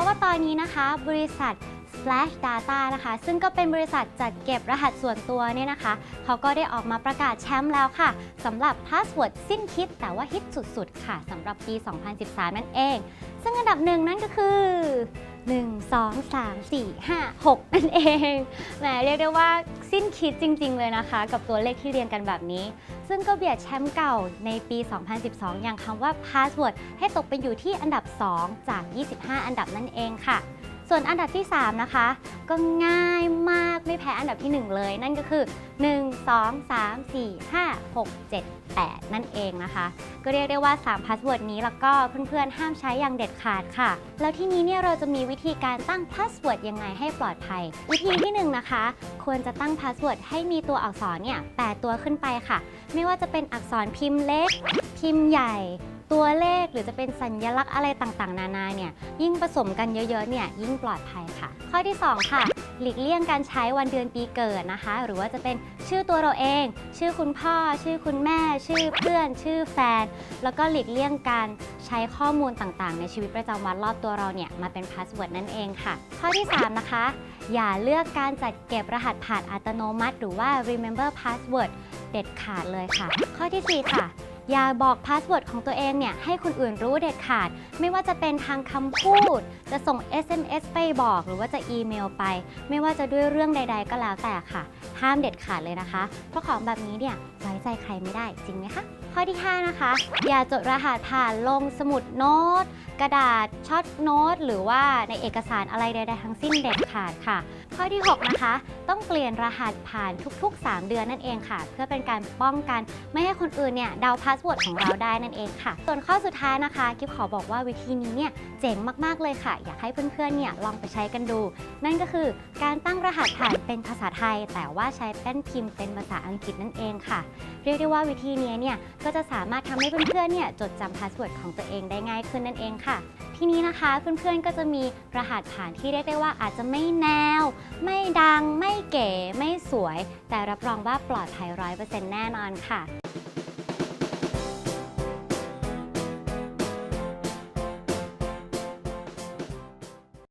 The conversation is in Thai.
ราะว่าตอนนี้นะคะ บริษัท Splash Data นะคะ ซึ่งก็เป็นบริษัทจัดเก็บรหัสส่วนตัวเนี่ยนะคะ เขาก็ได้ออกมาประกาศแชมป์แล้วค่ะสำหรับพาสเวิร์ดสิ้นคิด แต่ว่าฮิตสุดๆ ค่ะสำหรับปี 2013 นั่นเอง ซึ่งอันดับหนึ่งนั่นก็คือ 1 2 3 4 5 6 นั่นเองแหมเรียกได้ว่าสิ้นคิดจริง ๆ เลยนะคะ กับตัวเลขที่เรียงกันแบบนี้ ซึ่งก็เบียดแชมป์เก่าในปี 2012 อย่างคำว่า Password ให้ตกไปอยู่ที่อันดับ 2 จาก 25 อันดับนั่นเองค่ะ ส่วนอันดับที่ 3 นะคะ ก็ง่ายมากไม่แพ้อันดับที่ 1 เลย นั่นก็คือ 1 2 3 4 5 6 7 8 นั่นเองนะคะ ก็เรียกได้ว่า 3 พาสเวิร์ดนี้แล้วก็เพื่อนๆ ห้ามใช้อย่างเด็ดขาดค่ะ แล้วที่นี้เนี่ยเราจะมีวิธีการตั้งพาสเวิร์ดยังไงให้ปลอดภัย วิธีที่ 1 นะคะ ควรจะตั้งพาสเวิร์ดให้มีตัวอักษรเนี่ย8ตัวขึ้นไปค่ะ ไม่ว่าจะเป็นอักษรพิมพ์เล็ก พิมพ์ใหญ่ ตัวเลขหรือจะเป็นสัญลักษณ์อะไรต่างๆ นานาเนี่ยยิ่งผสมกันเยอะๆเนี่ยยิ่งปลอดภัยค่ะ ข้อที่ 2 ค่ะ หลีกเลี่ยงการใช้วันเดือนปีเกิดนะคะ หรือว่าจะเป็นชื่อตัวเราเอง ชื่อคุณพ่อ ชื่อคุณแม่ ชื่อเพื่อน ชื่อแฟน แล้วก็หลีกเลี่ยงการใช้ข้อมูลต่างๆ ในชีวิตประจำวันรอบตัวเราเนี่ยมาเป็นพาสเวิร์ดนั่นเองค่ะ ข้อที่ 3 นะคะ อย่าเลือกการจัดเก็บรหัสผ่านอัตโนมัติ หรือว่า remember password เด็ดขาดเลยค่ะ ข้อทีสี่4 ค่ะ อย่าบอกพาสเวิร์ดของตัวเองเนี่ยให้คนอื่นรู้เด็ดขาด ไม่ว่าจะเป็นทางคำพูด จะส่ง SMS ไปบอกหรือว่าจะอีเมลไป ไม่ว่าจะด้วยเรื่องใด ๆ ก็แล้วแต่ค่ะ ห้ามเด็ดขาดเลยนะคะ เพราะของแบบนี้เนี่ยไว้ใจใครไม่ได้จริงไหมคะ ข้อที่ 5 นะคะ อย่าจดรหัสผ่านลงสมุดโน้ต กระดาษช็อตโน้ต หรือว่าในเอกสารอะไรใดๆทั้งสิ้นเด็ดขาดค่ะ ข้อที่ 6 นะคะ ต้องเปลี่ยนรหัสผ่านทุก ๆ 3 เดือนนั่นเองค่ะ เพื่อเป็นการป้องกัน ไม่ให้คนอื่นเนี่ยเดาพาสเวิร์ดของเราได้นั่นเองค่ะ ส่วนข้อสุดท้ายนะคะกิฟขอบอกว่าวิธีนี้เนี่ยเจ๋งมากๆเลยค่ะ อยากให้เพื่อนๆเนี่ยลองไปใช้กันดู นั่นก็คือการตั้งรหัสผ่านเป็นภาษาไทย แต่ว่าใช้แป้นพิมพ์เป็นภาษาอังกฤษนั่นเองค่ะ เรียกได้ว่าวิธีนี้เนี่ยก็จะสามารถทำให้เพื่อนๆเนี่ยจดจำพาสเวิร์ดของตัวเองได้ง่ายขึ้นนั่นเองค่ะ ทีนี้นะคะเพื่อนๆก็จะมีรหัสผ่านที่เรียกได้ว่าอาจจะไม่แนว ไม่ดัง ไม่เก๋ ไม่สวย แต่รับรองว่าปลอดภัยร้อยเปอร์เซ็นต์แน่นอนค่ะ